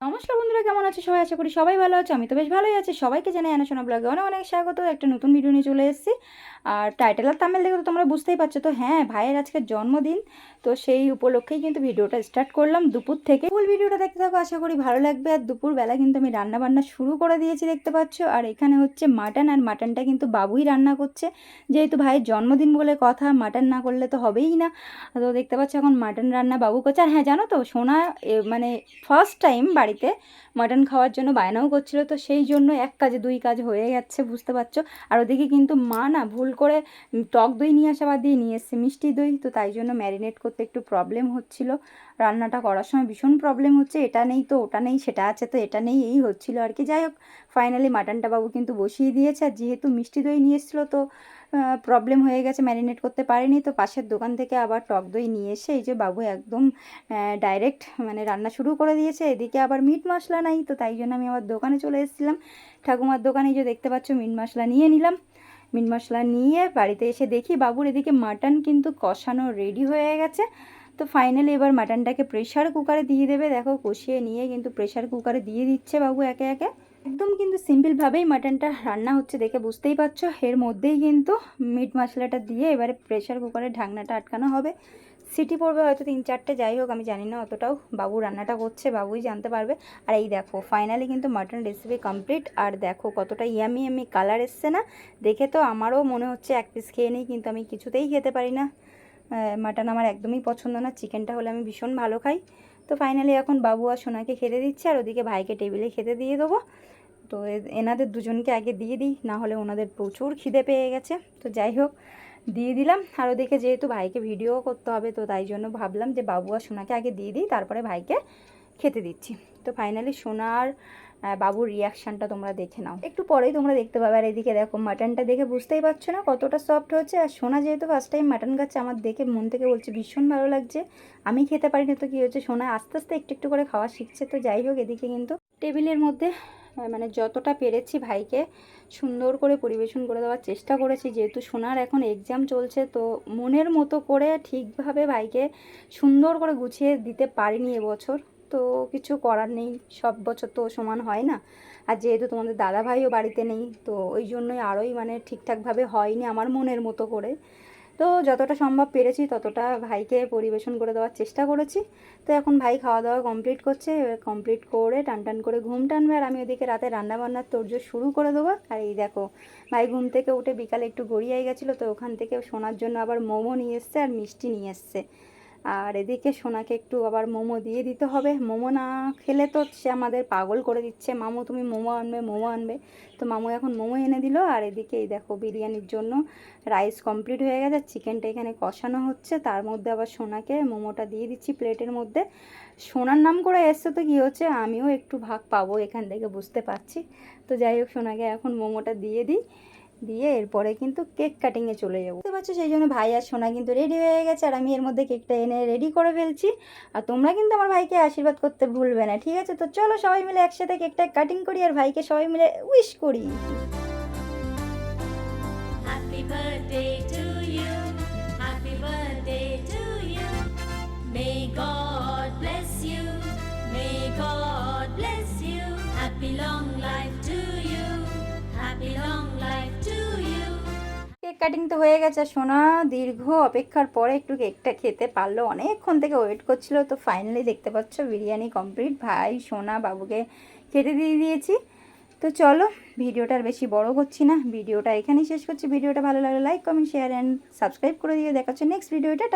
নমস্কার বন্ধুরা, কেমন আছে? সবাই আশা করি সবাই ভালো আছে। আমি তো বেশ ভালোই আছি। সবাইকে জানাই আনাশোনা ব্লগে অনেক অনেক স্বাগত। একটা নতুন ভিডিও নিয়ে চলে এসেছি। আর টাইটেল আর তামিল দেখে তো তোমরা বুঝতেই পারছ। তো হ্যাঁ ভাইয়ের আজকে জন্মদিন। তো সেই উপলক্ষেই কিন্তু ভিডিওটা স্টার্ট করলাম দুপুর থেকে। ফুল ভিডিওটা দেখতে থাকো, আশা করি ভালো লাগবে। আর দুপুরবেলা কিন্তু আমি রান্না বান্না শুরু করে দিয়েছি, দেখতে পাচ্ছ। আর এখানে হচ্ছে মাটন আর মাটনটা কিন্তু বাবুই রান্না করছে। যেহেতু ভাইয়ের জন্মদিন বলে কথা মাটন না করলে তো হবেই না। তো দেখতে পাচ্ছ এখন মাটন রান্না বাবু করছে। আর হ্যাঁ জানো তো, সোনা মানে ফার্স্ট টাইম বাড়িতে। মাটন খাওয়ার জন্য বায়নাও করছিল, তো সেই জন্য এক কাজে দুই কাজ হয়ে যাচ্ছে, বুঝতে পারছ? আর ওদিকে কিন্তু মা না ভুল করে টক দই নিয়ে আসা বাদ দিয়ে নিয়ে এসছে মিষ্টি দই, তো তাই জন্য ম্যারিনেট করতে একটু প্রবলেম হচ্ছিল। রান্নাটা করার সময় ভীষণ প্রবলেম হচ্ছে, এটা নেই তো, ওটা নেই, সেটা আছে তো, এটা নেই, এই হচ্ছিল আর কি। যাই হোক ফাইনালি মাটনটা বাবু কিন্তু বসিয়ে দিয়েছে, আর যেহেতু মিষ্টি দই নিয়ে এসেছিল, তো প্রবলেম হয়ে গেছে, ম্যারিনেট করতে পারেনি, তো পাশের দোকান থেকে আবার টক দই নিয়ে এসে এই যে বাবু একদম ডাইরেক্ট মানে রান্না শুরু করে দিয়েছে, এদিকে আবার মিট মশলা নাই, তো তাই জন্য আমি আবার দোকানে চলে এসেছিলাম। ঠাকুমার দোকানে যে দেখতে পাচ্ছ মিট মশলা নিয়ে নিলাম। মিট মশলা নিয়ে বাড়িতে এসে দেখি বাবুর এদিকে মাটন কিন্তু কষানো রেডি হয়ে গেছে। তো ফাইনালি এবার মাটনটাকে প্রেশার কুকারে দিয়ে দেবে। দেখো কষিয়ে নিয়ে কিন্তু প্রেশার কুকারে দিয়ে দিচ্ছে বাবু একে একে। একদম কিন্তু সিম্পলভাবেই মাটনটা রান্না হচ্ছে দেখে বুঝতেই পারছ। এর মধ্যেই কিন্তু মিট মশলাটা দিয়ে এবারে প্রেশার কুকারের ঢাকনাটা আটকানো হবে। সিটি পড়বে হয়তো তিন চারটে, যাই হোক, আমি জানি না অতটাও বাবু রান্নাটা করছে, বাবুই জানতে পারবে। আর এই দেখো ফাইনালি কিন্তু মাটন রেসিপি কমপ্লিট আর দেখো কতটা ইয়ামি ইয়ামি কালার এসছে না? দেখে তো আমারও মনে হচ্ছে এক পিস খেয়ে নিই, কিন্তু আমি কিছুতেই খেতে পারি না। মাটন আমার একদমই পছন্দ না চিকেনটা হলে আমি ভীষণ ভালো খাই। তো ফাইনালি এখন বাবু আর সোনাকে খেতে দিচ্ছে, আর ওদিকে ভাইকে টেবিলে খেতে দিয়ে দেবো। তো এনাদের দুজনকে আগে দিয়ে দিই, না হলে ওনাদের প্রচুর খিদে পেয়ে গেছে। তো যাই হোক, দিয়ে দিলাম। আর ওদিকে যেহেতু ভাইকে ভিডিও করতে হবে, তো তাই জন্য ভাবলাম যে বাবু আর সোনাকে আগে দিয়ে দিই, তারপরে ভাইকে খেতে দিচ্ছি। তো ফাইনালি সোনার বাবুর রিয়াকশানটা তোমরা দেখে নাও। একটু পরেই তোমরা দেখতে পাবে। আর এদিকে দেখো মাটনটা দেখে বুঝতেই পারছ না কতটা সফট হচ্ছে আর সোনা যেহেতু ফার্স্ট টাইম মাটন খাচ্ছে, আমার দেখে মন থেকে বলছে, ভীষণ ভালো লাগছে। আমি খেতে পারিনি, তো কী হচ্ছে সোনা আস্তে আস্তে একটু একটু করে খাওয়া শিখছে। তো যাই হোক, এদিকে কিন্তু টেবিলের মধ্যে মানে যতটা পেরেছি ভাইকে সুন্দর করে পরিবেশন করে দেওয়ার চেষ্টা করেছি। যেহেতু সোনার এখন এক্সাম চলছে, তো মনের মতো করে ঠিকভাবে ভাইকে সুন্দর করে গুছিয়ে দিতে পারিনি এবছর। তো কিছু করার নেই, সব বছর তো সমান হয় না। আর যেহেতু তোমাদের দাদা ভাইও বাড়িতে নেই, তো ওই জন্যই আরোই মানে ঠিকঠাকভাবে হয়নি আমার মনের মতো করে। তো যতটা সম্ভব পেরেছি ততটা ভাইকে পরিবেশন করে দেওয়ার চেষ্টা করেছি। তো এখন ভাই খাওয়া দাওয়া কমপ্লিট করছে কমপ্লিট করে টান টান করে ঘুম টানবে আর আমি ওদিকে রাতে রান্নাবান্নার বান্নার তোড়জোড় শুরু করে দেবো। আর এই দেখো, ভাই ঘুম থেকে উঠে বিকালে একটু গড়িয়ে গেছিল, তো ওখান থেকে শোনার জন্য আবার মোমো নিয়ে এসছে আর মিষ্টি নিয়ে এসছে। আর এদিকে সোনাকে একটু আবার মোমো দিয়ে দিতে হবে। মোমো না খেলে তো সে আমাদের পাগল করে দিচ্ছে। মামু, তুমি মোমো আনবে মোমো আনবে। তো মামু এখন মোমো এনে দিল। আর এদিকে এই দেখো বিরিয়ানির জন্য রাইস কমপ্লিট হয়ে গেছে। চিকেনটা এখানে কষানো হচ্ছে। তার মধ্যে আবার সোনাকে মোমোটা দিয়ে দিচ্ছি প্লেটের মধ্যে। সোনার নাম করে এসছে তো কী হচ্ছে? আমিও একটু ভাগ পাবো এখান থেকে, বুঝতে পারছি। তো যাই হোক, সোনাকে এখন মোমোটা দিয়ে দিই। দিয়ে এরপরে কিন্তু কেক কাটিংয়ে চলে যাব। বুঝতে পারছ? সেই জন্য ভাই আর সোনা কিন্তু রেডি হয়ে গেছে আর আমি এর মধ্যে কেকটা এনে রেডি করে ফেলছি। আর তোমরা কিন্তু আমার ভাইকে আশীর্বাদ করতে ভুলবে না, ঠিক আছে? তো চলো সবাই মিলে একসাথে কেকটা কাটিং করি আর ভাইকে সবাই মিলে উইশ করি। Happy long life to you. Happy long life to you. Cake cutting তো হয়ে গেছে। সোনা দীর্ঘ অপেক্ষার পরে একটু কেকটা খেতে পারল। অনেকক্ষণ থেকে ওয়েট করছিল। তো ফাইনালি দেখতে পাচ্ছ, বিরিয়ানি কমপ্লিট ভাই, সোনা বাবুকে খেতে দিয়ে দিয়েছি। তো চলো, ভিডিওটা আর বেশি বড় করছি না। ভিডিওটা এখানেই শেষ করছি। ভিডিওটা ভালো লাগলে like comment share and subscribe করে দিয়ে দেখাচ্ছে নেক্সট ভিডিওটা